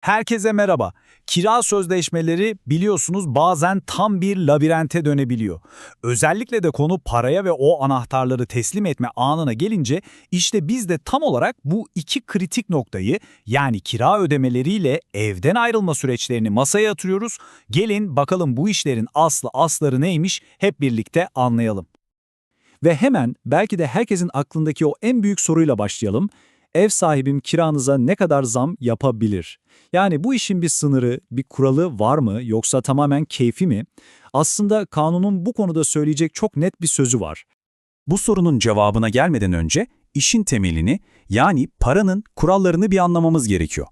Herkese merhaba. Kira sözleşmeleri biliyorsunuz bazen tam bir labirente dönebiliyor. Özellikle de konu paraya ve o anahtarları teslim etme anına gelince işte biz de tam olarak bu iki kritik noktayı yani kira ödemeleriyle evden ayrılma süreçlerini masaya yatırıyoruz. Gelin bakalım bu işlerin aslı asları neymiş hep birlikte anlayalım. Ve hemen belki de herkesin aklındaki o en büyük soruyla başlayalım. Ev sahibim kiranıza ne kadar zam yapabilir? Yani bu işin bir sınırı, bir kuralı var mı yoksa tamamen keyfi mi? Aslında kanunun bu konuda söyleyecek çok net bir sözü var. Bu sorunun cevabına gelmeden önce işin temelini yani paranın kurallarını bir anlamamız gerekiyor.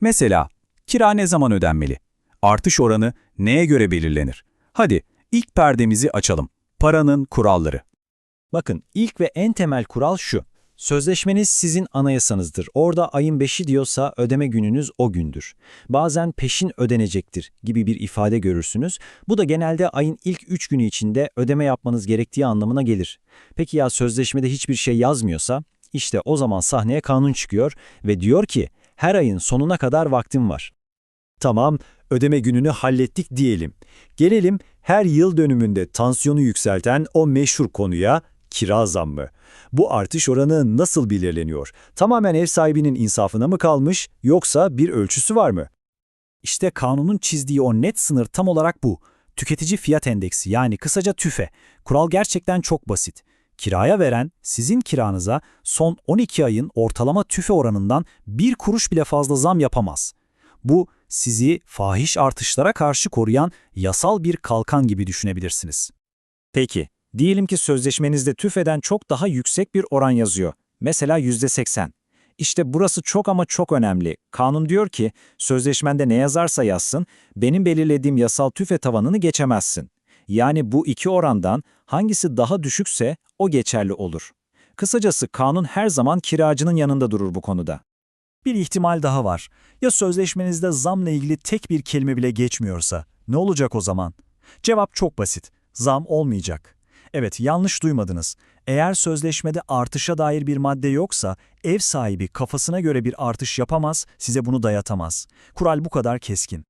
Mesela kira ne zaman ödenmeli? Artış oranı neye göre belirlenir? Hadi ilk perdemizi açalım. Paranın kuralları. Bakın ilk ve en temel kural şu. Sözleşmeniz sizin anayasanızdır. Orada ayın 5'i diyorsa ödeme gününüz o gündür. Bazen peşin ödenecektir gibi bir ifade görürsünüz. Bu da genelde ayın ilk 3 günü içinde ödeme yapmanız gerektiği anlamına gelir. Peki ya sözleşmede hiçbir şey yazmıyorsa? İşte o zaman sahneye kanun çıkıyor ve diyor ki her ayın sonuna kadar vaktim var. Tamam, ödeme gününü hallettik diyelim. Gelelim her yıl dönümünde tansiyonu yükselten o meşhur konuya kira zammı. Bu artış oranı nasıl belirleniyor? Tamamen ev sahibinin insafına mı kalmış yoksa bir ölçüsü var mı? İşte kanunun çizdiği o net sınır tam olarak bu. Tüketici fiyat endeksi yani kısaca TÜFE. Kural gerçekten çok basit. Kiraya veren sizin kiranıza son 12 ayın ortalama tüfe oranından bir kuruş bile fazla zam yapamaz. Bu sizi fahiş artışlara karşı koruyan yasal bir kalkan gibi düşünebilirsiniz. Peki, diyelim ki sözleşmenizde tüfeden çok daha yüksek bir oran yazıyor. Mesela %80. İşte burası çok ama çok önemli. Kanun diyor ki, sözleşmende ne yazarsa yazsın, benim belirlediğim yasal tüfe tavanını geçemezsin. Yani bu iki orandan hangisi daha düşükse o geçerli olur. Kısacası kanun her zaman kiracının yanında durur bu konuda. Bir ihtimal daha var. Ya sözleşmenizde zamla ilgili tek bir kelime bile geçmiyorsa? Ne olacak o zaman? Cevap çok basit. Zam olmayacak. Evet, yanlış duymadınız. Eğer sözleşmede artışa dair bir madde yoksa, ev sahibi kafasına göre bir artış yapamaz, size bunu dayatamaz. Kural bu kadar keskin.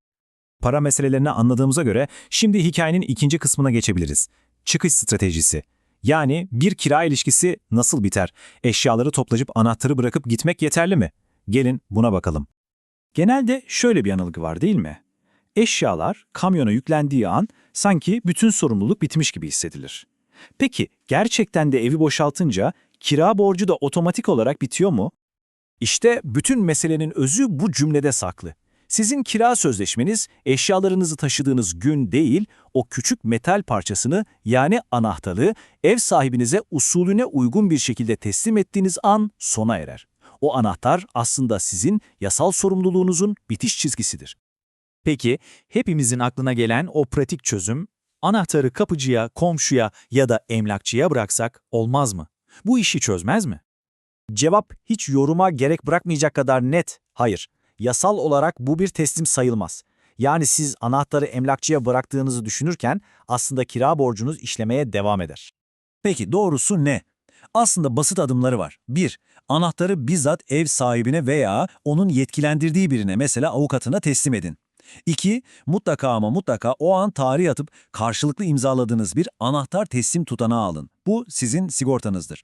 Para meselelerini anladığımıza göre şimdi hikayenin ikinci kısmına geçebiliriz. Çıkış stratejisi. Yani bir kira ilişkisi nasıl biter? Eşyaları toplayıp anahtarı bırakıp gitmek yeterli mi? Gelin buna bakalım. Genelde şöyle bir yanılgı var değil mi? Eşyalar kamyona yüklendiği an sanki bütün sorumluluk bitmiş gibi hissedilir. Peki gerçekten de evi boşaltınca kira borcu da otomatik olarak bitiyor mu? İşte bütün meselenin özü bu cümlede saklı. Sizin kira sözleşmeniz eşyalarınızı taşıdığınız gün değil, o küçük metal parçasını yani anahtarı ev sahibinize usulüne uygun bir şekilde teslim ettiğiniz an sona erer. O anahtar aslında sizin yasal sorumluluğunuzun bitiş çizgisidir. Peki, hepimizin aklına gelen o pratik çözüm, anahtarı kapıcıya, komşuya ya da emlakçıya bıraksak olmaz mı? Bu işi çözmez mi? Cevap hiç yoruma gerek bırakmayacak kadar net, hayır. Yasal olarak bu bir teslim sayılmaz. Yani siz anahtarı emlakçıya bıraktığınızı düşünürken aslında kira borcunuz işlemeye devam eder. Peki doğrusu ne? Aslında basit adımları var. 1. Anahtarı bizzat ev sahibine veya onun yetkilendirdiği birine mesela avukatına teslim edin. 2. Mutlaka ama mutlaka o an tarih atıp karşılıklı imzaladığınız bir anahtar teslim tutanağı alın. Bu sizin sigortanızdır.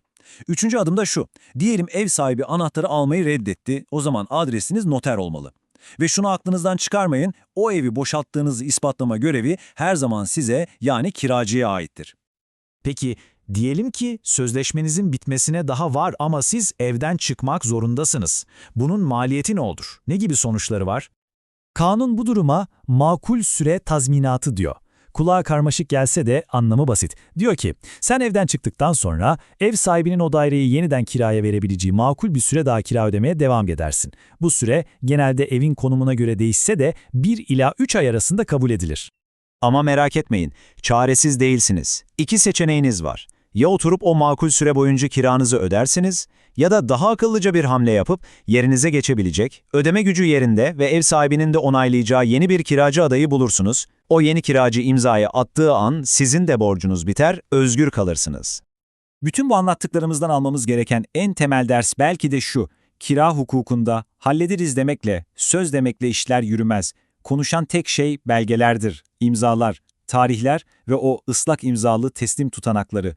Üçüncü adım da şu. Diyelim ev sahibi anahtarı almayı reddetti. O zaman adresiniz noter olmalı. Ve şunu aklınızdan çıkarmayın. O evi boşalttığınızı ispatlama görevi her zaman size yani kiracıya aittir. Peki diyelim ki sözleşmenizin bitmesine daha var ama siz evden çıkmak zorundasınız. Bunun maliyeti ne olur? Ne gibi sonuçları var? Kanun bu duruma makul süre tazminatı diyor. Kulağa karmaşık gelse de anlamı basit. Diyor ki, sen evden çıktıktan sonra ev sahibinin o daireyi yeniden kiraya verebileceği makul bir süre daha kira ödemeye devam edersin. Bu süre genelde evin konumuna göre değişse de 1 ila 3 ay arasında kabul edilir. Ama merak etmeyin, çaresiz değilsiniz. İki seçeneğiniz var. Ya oturup o makul süre boyunca kiranızı ödersiniz ya da daha akıllıca bir hamle yapıp yerinize geçebilecek, ödeme gücü yerinde ve ev sahibinin de onaylayacağı yeni bir kiracı adayı bulursunuz. O yeni kiracı imzayı attığı an sizin de borcunuz biter, özgür kalırsınız. Bütün bu anlattıklarımızdan almamız gereken en temel ders belki de şu. Kira hukukunda hallederiz demekle, söz demekle işler yürümez. Konuşan tek şey belgelerdir, imzalar, tarihler ve o ıslak imzalı teslim tutanakları.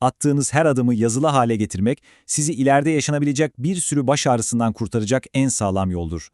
Attığınız her adımı yazılı hale getirmek sizi ileride yaşanabilecek bir sürü baş ağrısından kurtaracak en sağlam yoldur.